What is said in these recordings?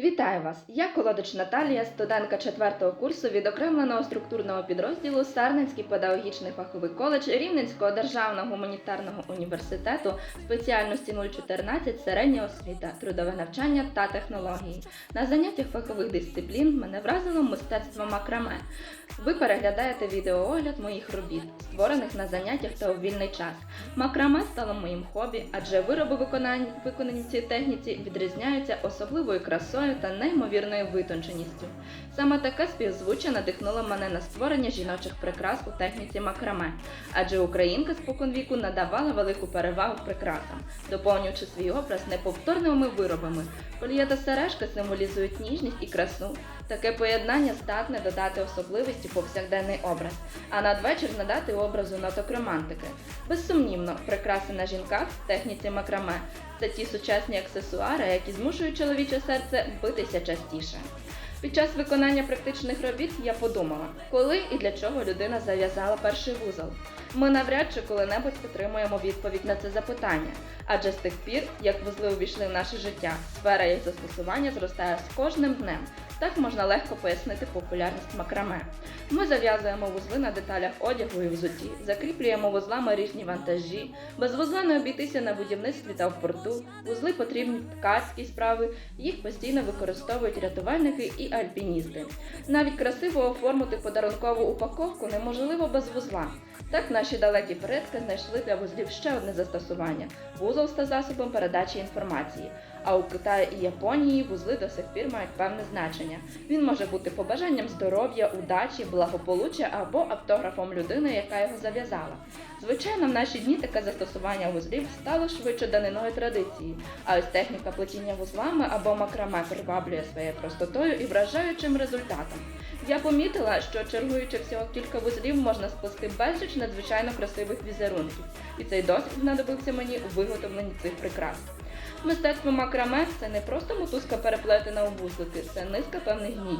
Вітаю вас! Я Колодич Наталія, студентка 4 курсу відокремленого структурного підрозділу Сарненський педагогічний фаховий коледж Рівненського державного гуманітарного університету спеціальності 014 середня освіта, трудове навчання та технології. На заняттях фахових дисциплін мене вразило мистецтво макраме. Ви переглядаєте відеоогляд моїх робіт, створених на заняттях та у вільний час. Макраме стало моїм хобі, адже вироби виконані, в цій техніці відрізняються особливою красою та неймовірною витонченістю. Саме таке співзвуччя надихнуло мене на створення жіночих прикрас у техніці макраме, адже українка споконвіку надавала велику перевагу прикрасам, доповнюючи свій образ неповторними виробами. Кольє та сережка символізують ніжність і красу. Таке поєднання здатне додати особливості повсякденний образ, а надвечір надати образу ноток романтики. Безсумнівно, прикраси на жінках в техніці макраме це ті сучасні аксесуари, які змушують чоловіче серце битися частіше. Під час виконання практичних робіт я подумала, коли і для чого людина зав'язала перший вузол. Ми навряд чи коли-небудь отримуємо відповідь на це запитання, адже з тих пір, як вузли увійшли в наше життя, сфера їх застосування зростає з кожним днем. Так можна легко пояснити популярність макраме. Ми зав'язуємо вузли на деталях одягу і взутті, закріплюємо вузлами різні вантажі. Без вузла не обійтися на будівництві та в порту. Вузли потрібні в ткацькій справи, їх постійно використовують рятувальники і альпіністи. Навіть красиво оформити подарункову упаковку неможливо без вузла. Так наші далекі предки знайшли для вузлів ще одне застосування вузол став засобом передачі інформації. А у Китаї і Японії вузли до сих пір мають певне значення. Він може бути побажанням здоров'я, удачі, благополуччя або автографом людини, яка його зав'язала. Звичайно, в наші дні таке застосування вузлів стало швидше даниною традиції, а ось техніка плетіння вузлами або макраме приваблює своєю простотою і вражаючим результатом. Я помітила, що чергуючи всього кілька вузлів, можна сплести безліч надзвичайно красивих візерунків, і цей досвід знадобився мені у виготовленні цих прикрас. Мистецтво макраме це не просто мотузка переплетена у вузлики, це низка певних дній.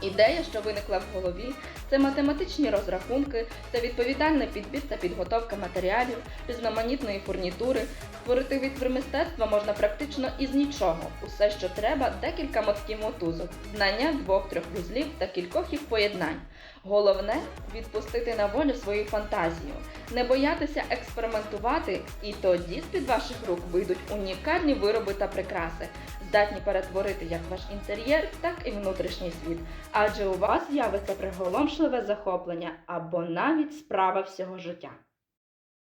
Ідея, що виникла в голові, це математичні розрахунки, це відповідальний підбір та підготовка матеріалів, різноманітної фурнітури. Створити витвір мистецтва можна практично із нічого. Усе, що треба, декілька мотків мотузок, знання двох-трьох вузлів та кількох їх поєднань. Головне відпустити на волю свою фантазію, не боятися експериментувати, і тоді з-під ваших рук вийдуть унікальні вироби та прикраси, здатні перетворити як ваш інтер'єр, так і внутрішній світ. Адже у вас з'явиться приголомшливе захоплення або навіть справа всього життя.